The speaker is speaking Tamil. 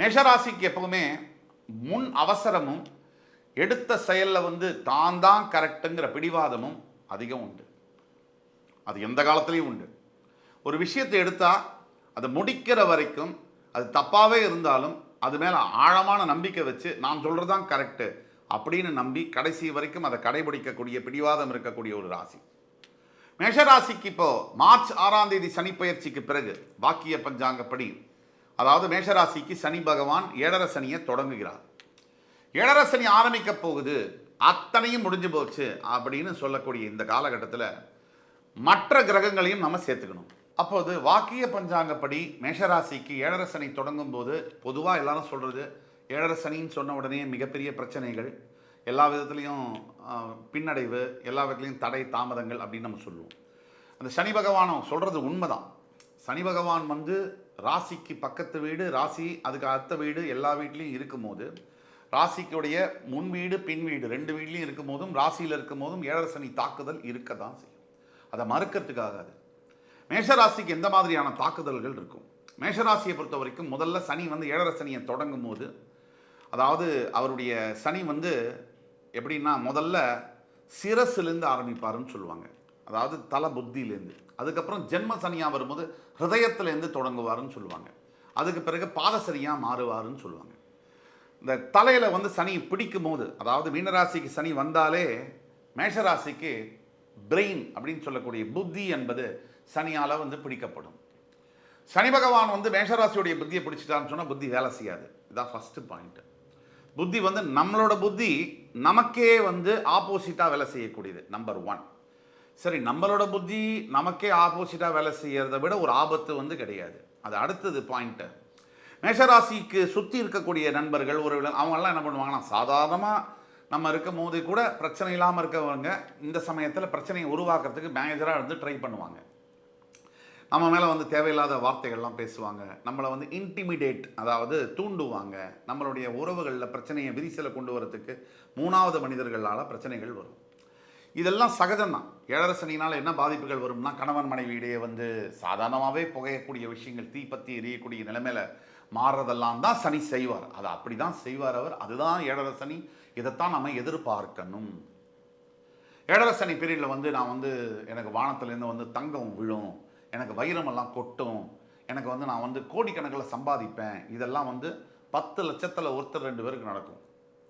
மேஷராசிக்கு எப்பவுமே முன் அவசரமும் எடுத்த செயலில் வந்து தான் தான் கரெக்டுங்கிற பிடிவாதமும் அதிகம் உண்டு. அது எந்த காலத்துலேயும் உண்டு. ஒரு விஷயத்தை எடுத்தால் அதை முடிக்கிற வரைக்கும் அது தப்பாகவே இருந்தாலும் அது மேலே ஆழமான நம்பிக்கை வச்சு நான் சொல்கிறது தான் கரெக்டு அப்படின்னு நம்பி கடைசி வரைக்கும் அதை கடைபிடிக்கக்கூடிய பிடிவாதம் இருக்கக்கூடிய ஒரு ராசி. மேஷராசிக்கு இப்போது மார்ச் ஆறாம் தேதி சனி பயிற்சிக்கு பிறகு வாக்கிய பஞ்சாங்கப்படி அதாவது மேஷராசிக்கு சனி பகவான் ஏழரை சனியை தொடங்குகிறார். ஏழரை சனி ஆரம்பிக்க போகுது. அத்தனையும் முடிஞ்சு போச்சு அப்படின்னு சொல்லக்கூடிய இந்த காலகட்டத்தில் மற்ற கிரகங்களையும் நம்ம சேர்த்துக்கணும். அப்போது வாக்கிய பஞ்சாங்கப்படி மேஷராசிக்கு ஏழரை சனி தொடங்கும் போது பொதுவாக எல்லாரும் சொல்கிறது ஏழரை சனின்னு சொன்ன உடனே மிகப்பெரிய பிரச்சனைகள் எல்லா விதத்துலேயும் பின்னடைவு எல்லா விதத்துலேயும் தடை தாமதங்கள் அப்படின்னு நம்ம சொல்லுவோம். அந்த சனி பகவானும் சொல்கிறது உண்மைதான். சனி பகவான் வந்து ராசிக்கு பக்கத்து வீடு ராசி அதுக்கு அடுத்த வீடு எல்லா வீட்லேயும் இருக்கும்போது ராசிக்குடைய முன் வீடு பின் வீடு ரெண்டு வீட்லேயும் இருக்கும் போதும் ராசியில் இருக்கும் போதும் ஏழரை சனி தாக்குதல் இருக்க தான் செய்யும். அதை மறுக்கிறதுக்காகாது. மேஷராசிக்கு எந்த மாதிரியான தாக்குதல்கள் இருக்கும்? மேஷராசியை பொறுத்த வரைக்கும் முதல்ல சனி வந்து ஏழரை சனியை தொடங்கும் போது அதாவது அவருடைய சனி வந்து எப்படின்னா முதல்ல சிரசுலேருந்து ஆரம்பிப்பாருன்னு சொல்லுவாங்க. அதாவது தல புத்தியிலேருந்து அதுக்கப்புறம் ஜென்ம சனியாக வரும்போது ஹிரதயத்துலேருந்து தொடங்குவாருன்னு சொல்லுவாங்க. அதுக்கு பிறகு பாதசனியாக மாறுவாருன்னு சொல்லுவாங்க. இந்த தலையில் வந்து சனி பிடிக்கும் போது அதாவது மீனராசிக்கு சனி வந்தாலே மேஷராசிக்கு பிரெயின் அப்படின்னு சொல்லக்கூடிய புத்தி என்பது சனியால் வந்து பிடிக்கப்படும். சனி பகவான் வந்து மேஷராசியுடைய புத்தியை பிடிச்சிட்டான்னு சொன்னால் புத்தி வேலை செய்யாது. இதான் ஃபஸ்ட்டு பாயிண்ட் புத்தி வந்து நம்மளோட புத்தி நமக்கே வந்து ஆப்போசிட்டாக வேலை செய்யக்கூடியது நம்பர் ஒன் சரி நம்மளோட புத்தி நமக்கே ஆப்போசிட்டாக வேலை செய்கிறத விட ஒரு ஆபத்து வந்து கிடையாது. அது அடுத்தது பாயிண்ட்டு மேஷராசிக்கு சுற்றி இருக்கக்கூடிய நண்பர்கள் ஒரு அவங்கெல்லாம் என்ன பண்ணுவாங்கன்னா சாதாரணமாக நம்ம இருக்கும் போது கூட பிரச்சனை இல்லாமல் இருக்கவங்க இந்த சமயத்தில் பிரச்சனையை உருவாக்குறதுக்கு மேனேஜராக இருந்து ட்ரை பண்ணுவாங்க. நம்ம மேலே வந்து தேவையில்லாத வார்த்தைகள்லாம் பேசுவாங்க. நம்மளை வந்து இன்டிமிடேட் அதாவது தூண்டுவாங்க. நம்மளுடைய உறவுகளில் பிரச்சனையை விரிசலை கொண்டு வரத்துக்கு மூணாவது மனிதர்களால் பிரச்சனைகள் வரும். இதெல்லாம் சகஜம்தான். ஏழரை சனினால் என்ன பாதிப்புகள் வரும்னா கணவன் மனைவி இடையே வந்து சாதாரணமாகவே புகையக்கூடிய விஷயங்கள் தீப்பத்தி எரியக்கூடிய நிலைமையில் மாறுறதெல்லாம் தான் சனி செய்வார். அதை அப்படி தான் செய்வார் அவர். அதுதான் ஏழரை சனி. இதைத்தான் நம்ம எதிர்பார்க்கணும். ஏழரை சனி பீரியடில் வந்து நான் வந்து எனக்கு வானத்துலேருந்து வந்து தங்கம் விழும். எனக்கு வைரமெல்லாம் கொட்டும். எனக்கு வந்து நான் வந்து கோடிக்கணக்கில் சம்பாதிப்பேன். இதெல்லாம் வந்து பத்து லட்சத்தில் ஒருத்தர் ரெண்டு பேருக்கு நடக்கும்.